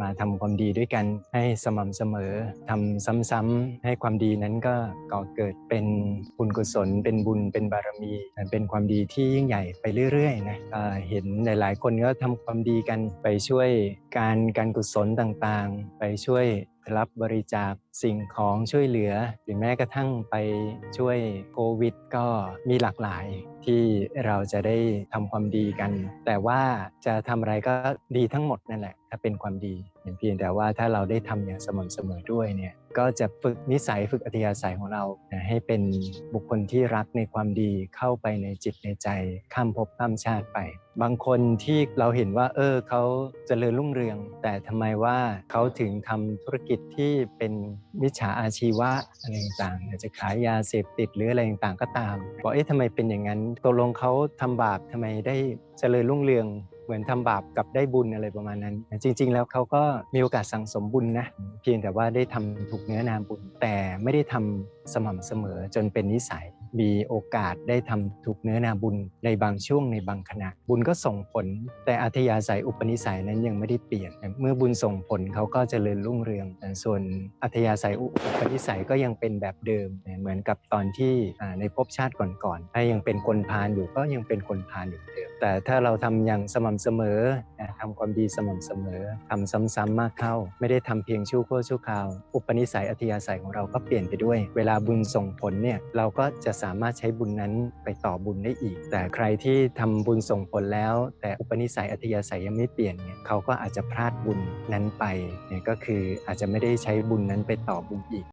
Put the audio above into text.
มาทำความดีด้วยกันให้สม่ำเสมอทำซ้ำๆให้ความดีนั้นก็ก่อเกิดเป็นบุญกุศล เป็นบุญเป็นบารมี เป็นความดีที่ยิ่งใหญ่ไปเรื่อยๆนะเห็นหลายๆคนก็ทำความดีกันไปช่วยการการกุศลต่างๆ ไปช่วย รับบริจาคสิ่งของช่วยเหลือ หรือแม้กระทั่งไปช่วยโควิด ก็มีหลากหลายที่เราจะได้ทำความดีกัน แต่ว่าจะทำอะไรก็ดีทั้งหมดนั่นแหละ ถ้าเป็นความดีเพียงแต่ว่าถ้าเราได้ทำอย่างสม่ำเสมอด้วยเนี่ย ก็จะฝึกนิสัยฝึกอัธยาศัยของเรา ให้เป็นบุคคลที่รักในความดีเข้าไปในจิตในใจ ข้ามภพข้ามชาติไป บางคนที่เราเห็นว่า เออเขาเจริญรุ่งเรือง แต่ทำไมว่าเขาถึงทำธุรกิจที่เป็นมิจฉาอาชีวะอะไรต่างๆอาจจะขายยาเสพติดหรืออะไรต่างๆก็ตามบอกเอ๊ะทำไมเป็นอย่างนั้นตกลงเขาทำบาปทำไมได้เจริญรุ่งเรือง เหมือนทำบาปกับได้บุญอะไรประมาณนั้น จริง ๆ แล้วเขาก็มีโอกาสสั่งสมบุญนะเพียงแต่ว่าได้ทำถูกเนื้อนามบุญ แต่ไม่ได้ทำสม่ำเสมอจนเป็นนิสัย มีโอกาสได้ทำถูกเนื้อนาบุญในบางช่วงในบางขณะ บุญก็ส่งผล แต่อัธยาศัยอุปนิสัยนั้นยังไม่ได้เปลี่ยน เมื่อบุญส่งผลเขาก็เจริญรุ่งเรืองส่วนอัธยาศัยอุปนิสัยก็ยังเป็นแบบเดิมเหมือนกับตอนที่ในภพชาติก่อนๆถ้ายังเป็นคนพาลอยู่ก็ยังเป็นคนพาลอยู่เดิมแต่ถ้าเราทำอย่างสม่ำเสมอทำความดีสม่ำเสมอทำซ้ำๆมากเข้า ไม่ได้ทำเพียงชั่วครู่ชั่วคราว อุปนิสัยอัธยาศัยของเราก็เปลี่ยนไปด้วย เวลาบุญส่งผลเนี่ยเราก็จะสามารถใช้บุญนั้นไปต่อบุญได้อีก แต่ใครที่ทำบุญส่งผลแล้ว แต่อุปนิสัยอัธยาศัยยังไม่เปลี่ยนเนี่ยเขาก็อาจจะพลาดบุญนั้นไปเนี่ยก็คืออาจจะไม่ได้ใช้บุญนั้นไปต่อบุญอีก